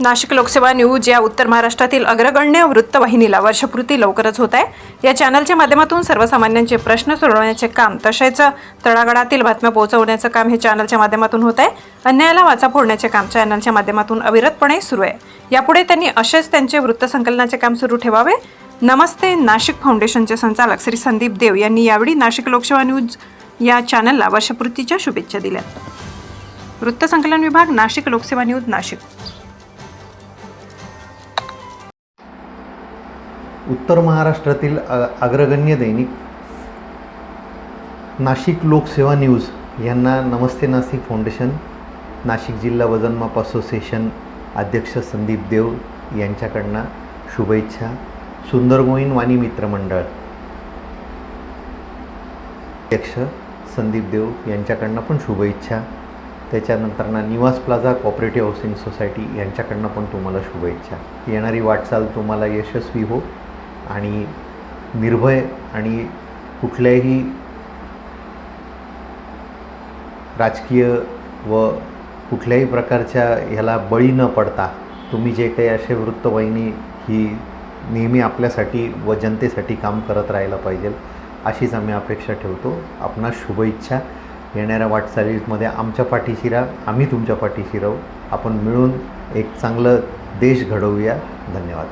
नाशिक लोकसेवा न्यूज या उत्तर महाराष्ट्रातील अग्रगण्य वृत्तवाहिनीला वर्षपूर्ती लवकरच होत आहे. या चॅनलच्या माध्यमातून सर्वसामान्यांचे प्रश्न सोडवण्याचे काम तसेच तळागाळातील बातम्या पोहोचवण्याचं काम हे चॅनलच्या माध्यमातून होत आहे. अन्यायाला वाचा फोडण्याचे काम चॅनलच्या माध्यमातून अविरतपणे सुरू आहे. यापुढे त्यांनी असेच त्यांचे वृत्तसंकलनाचे काम सुरू ठेवावे. नमस्ते नाशिक फाउंडेशनचे संचालक श्री संदीप देव यांनी यावेळी नाशिक लोकसेवा न्यूज या चॅनलला वर्षपूर्तीच्या शुभेच्छा दिल्या. वृत्तसंकलन विभाग नाशिक लोकसेवा न्यूज नाशिक. उत्तर महाराष्ट्रातील अ- अग्रगण्य दैनिक नाशिक लोकसेवा न्यूज यांना नमस्ते नाशिक फाउंडेशन नाशिक जिल्हा वजनमाप असोसिएशन अध्यक्ष संदीप देव यांच्याकडनं शुभेच्छा. सुंदर गोईन वाणी मित्रमंडळ अध्यक्ष संदीप देव यांच्याकडनं पण शुभेच्छा. त्याच्यानंतर ना Niwas plaza cooperative housing society यांच्याकडनं पण तुम्हाला शुभेच्छा. येणारी वाटचाल तुम्हाला यशस्वी हो. आणि निर्भय आणि कुठल्याही राजकीय व कुठल्याही प्रकारच्या ह्याला बळी न पडता तुम्ही जे काही असे वृत्तवाहिनी ही नेहमी आपल्यासाठी व जनतेसाठी काम करत राहायला पाहिजे अशीच आम्ही अपेक्षा ठेवतो. आपणास शुभेच्छा. येणाऱ्या वाटचालीमध्ये आमच्या पाठीशी राहा आम्ही तुमच्या पाठीशी राहू. आपण मिळून एक चांगलं देश घडवूया. धन्यवाद.